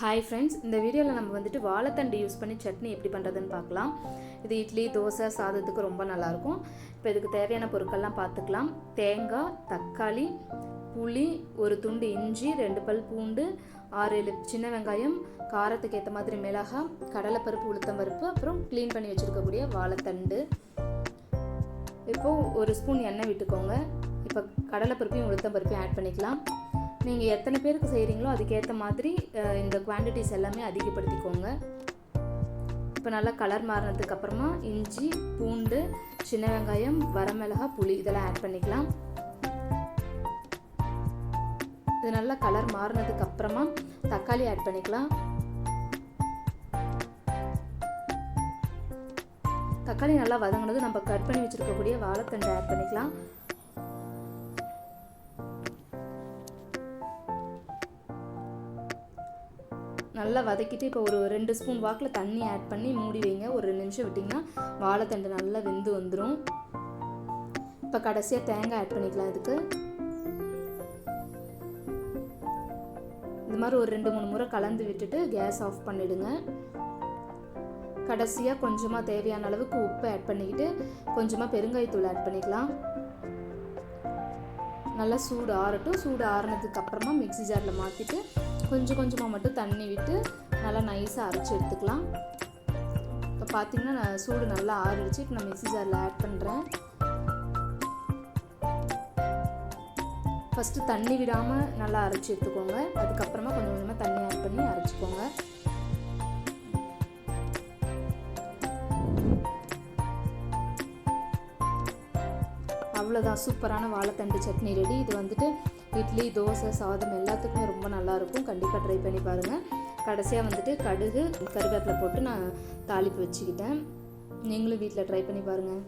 Hi friends இந்த வீடியோவில் நம்ம வந்துட்டு வாழைத்தண்டு யூஸ் பண்ணி சட்னி எப்படி பண்ணுறதுன்னு பார்க்கலாம். இது இட்லி தோசை சாதத்துக்கு ரொம்ப நல்லாயிருக்கும். இப்போ இதுக்கு தேவையான பொருட்கள்லாம் பார்த்துக்கலாம். தேங்காய் தக்காளி புளி ஒரு துண்டு இஞ்சி ரெண்டு பல் பூண்டு ஆறு ஏழு சின்ன வெங்காயம் காரத்துக்கு ஏற்ற மாதிரி மிளகாய் கடலைப்பருப்பு உளுத்தம் பருப்பு அப்புறம் க்ளீன் பண்ணி வச்சுருக்கக்கூடிய வாழைத்தண்டு. இப்போது ஒரு ஸ்பூன் எண்ணெய் விட்டுக்கோங்க. இப்போ கடலைப்பருப்பையும் உளுத்தம் பருப்பையும் ஆட் பண்ணிக்கலாம். நீங்கள் எத்தனை பேருக்கு செய்கிறீங்களோ அதுக்கேற்ற மாதிரி இந்த குவான்டிட்டிஸ் எல்லாமே அதிகப்படுத்திக்கோங்க. இப்போ நல்லா கலர் மாறினதுக்கப்புறமா இஞ்சி பூண்டு சின்ன வெங்காயம் வரமிளகாய் புளி இதெல்லாம் ஆட் பண்ணிக்கலாம். இது நல்லா கலர் மாறினதுக்கப்புறமா தக்காளி ஆட் பண்ணிக்கலாம். தக்காளி நல்லா வதங்கினது நம்ம கட் பண்ணி வச்சிருக்கக்கூடிய வாழைத்தண்டை ஆட் பண்ணிக்கலாம். நல்லா வதக்கிட்டு இப்போ ஒரு ரெண்டு ஸ்பூன் வாக்கில் தண்ணி ஆட் பண்ணி மூடி வைங்க. ஒரு ரெண்டு நிமிஷம் விட்டிங்கன்னா வாழைத்தண்டு நல்லா வெந்து வந்துடும் இப்போ கடைசியாக தேங்காய் ஆட் பண்ணிக்கலாம் இதுக்கு. இந்த மாதிரி ஒரு ரெண்டு மூணு முறை கலந்து விட்டுட்டு கேஸ் ஆஃப் பண்ணிவிடுங்க கடைசியாக கொஞ்சமாக தேவையான அளவுக்கு உப்பு ஆட் பண்ணிக்கிட்டு கொஞ்சமாக பெருங்காயத்தூள் ஆட் பண்ணிக்கலாம். நல்லா சூடு ஆறட்டும். சூடு ஆறினதுக்கு அப்புறமா மிக்ஸி ஜாரில் மாற்றிட்டு கொஞ்சம் கொஞ்சமாக மட்டும் தண்ணி விட்டு நல்லா நைஸாக அரைச்சி எடுத்துக்கலாம். இப்போ பார்த்தீங்கன்னா நான் சூடு நல்லா ஆறிடுச்சு. இப்போ நான் மிக்ஸி ஜாரில் ஆட் பண்ணுறேன் ஃபஸ்ட்டு தண்ணி விடாமல் நல்லா அரைச்சி எடுத்துக்கோங்க. அதுக்கப்புறமா கொஞ்சம் கொஞ்சமாக தண்ணி ஆட் பண்ணி அரைச்சிக்கோங்க. அவ்வளோதான் சூப்பரான வாழைத்தண்டு சட்னி ரெடி இது வந்துட்டு இட்லி தோசை சாதம் எல்லாத்துக்குமே ரொம்ப நல்லாயிருக்கும். கண்டிப்பாக ட்ரை பண்ணி பாருங்கள் கடைசியாக வந்துட்டு கடுகு கருவேப்பிலை போட்டு நான் தாளிப்பு வச்சுக்கிட்டேன். நீங்களும் வீட்டில் ட்ரை பண்ணி பாருங்கள்